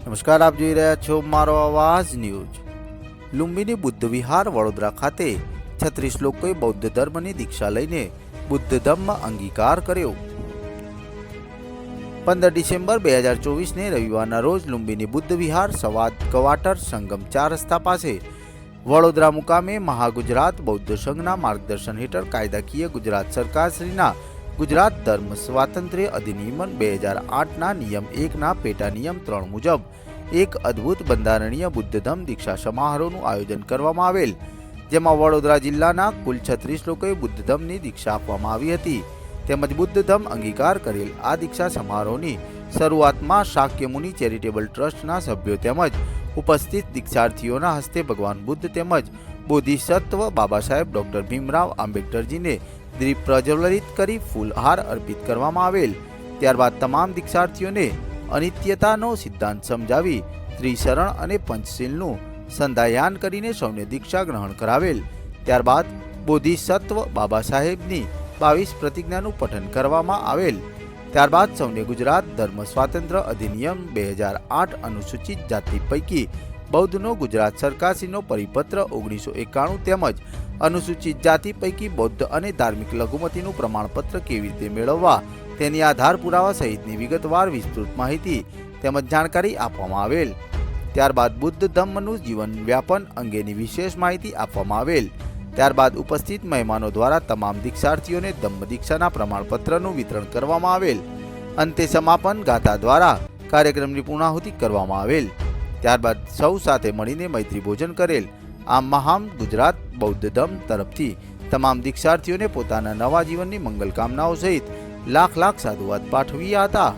નમસ્કાર, આપ જોઈ રહ્યા છો મારો અવાજ ન્યૂઝ. લુંબીની બુદ્ધ વિહાર વડોદરા ખાતે છત્રીસ લોકોએ બૌદ્ધ ધર્મની દીક્ષા લઈને બુદ્ધ ધર્મ અંગીકાર કર્યો. પંદર ડિસેમ્બર બે હજાર ચોવીસને રવિવારના રોજ લુંબીની બુદ્ધ વિહાર સવાદ કવાટર સંગમ ચાર રસ્તા પાસે વડોદરા મુકામે મહાગુજરાત બૌદ્ધ સંઘના માર્ગદર્શન હેઠળ કાયદાકીય ગુજરાત સરકારશ્રીના ગુજરાત ધર્મ સ્વાતંત્ર્ય અધિનિયમન બે હજાર આઠના નિયમ એકના પેટા નિયમ ત્રણ મુજબ એક અદ્ભુત બંધારણીય બુદ્ધધમ દીક્ષા સમારોહનું આયોજન કરવામાં આવેલ, જેમાં વડોદરા જિલ્લાના કુલ છત્રીસ લોકોએ બુદ્ધધમની દીક્ષા આપવામાં આવી હતી. તેમજ બુદ્ધ ધમ અંગીકાર કરેલ આ દીક્ષા સમારોહની શરૂઆતમાં શાક્યમુનિ ચેરિટેબલ ટ્રસ્ટના સભ્યો તેમજ ઉપસ્થિત દીક્ષાર્થીઓના હસ્તે ભગવાન બુદ્ધ તેમજ બોધિસત્વ બાબા સાહેબ ડોક્ટર ભીમરાવ આંબેડકરજીને દીપ પ્રજ્વલિત કરી ફૂલહાર અર્પિત કરવામાં આવેલ. ત્યારબાદ તમામ દીક્ષાર્થીઓને અનિત્યતાનો સિદ્ધાંત સમજાવી ત્રિશરણ અને પંચશીલનું સંધાયાન કરીને સૌને દીક્ષા ગ્રહણ કરાવેલ. ત્યારબાદ બોધિસત્વ બાબા સાહેબની બાવીસ પ્રતિજ્ઞાનું પઠન કરવામાં આવેલ. ત્યારબાદ સૌને ગુજરાત ધર્મ સ્વાતંત્ર્ય અધિનિયમ બે હજાર આઠ અનુસૂચિત જાતિ પૈકી બૌદ્ધનો ગુજરાત સરકારશ્રીનો પરિપત્ર ઓગણીસો એકાણું તેમજ અનુસૂચિત જાતિ પૈકી બૌદ્ધ અને ધાર્મિક લઘુમતીનું પ્રમાણપત્ર કેવી રીતે મેળવવા તેની આધાર પુરાવા સહિતની વિગતવાર વિસ્તૃત માહિતી તેમજ જાણકારી આપવામાં આવેલ. ત્યારબાદ બુદ્ધ ધમ્મનું જીવન વ્યાપન અંગેની વિશેષ માહિતી આપવામાં આવેલ. ત્યારબાદ ઉપસ્થિત મહેમાનો દ્વારા તમામ દીક્ષાર્થીઓને ધમ્મ દીક્ષાના પ્રમાણપત્રનું વિતરણ કરવામાં આવેલ. અંતે સમાપન ગાથા દ્વારા કાર્યક્રમની પૂર્ણાહુતિ કરવામાં આવેલ. ત્યારબાદ સૌ સાથે મળીને મૈત્રી ભોજન કરેલ. આમ મહામ ગુજરાત બૌદ્ધ ધમ તરફથી તમામ દીક્ષાર્થીઓને પોતાના નવા જીવનની મંગલ કામનાઓ સહિત લાખ લાખ સાધુવાદ પાઠવ્યા હતા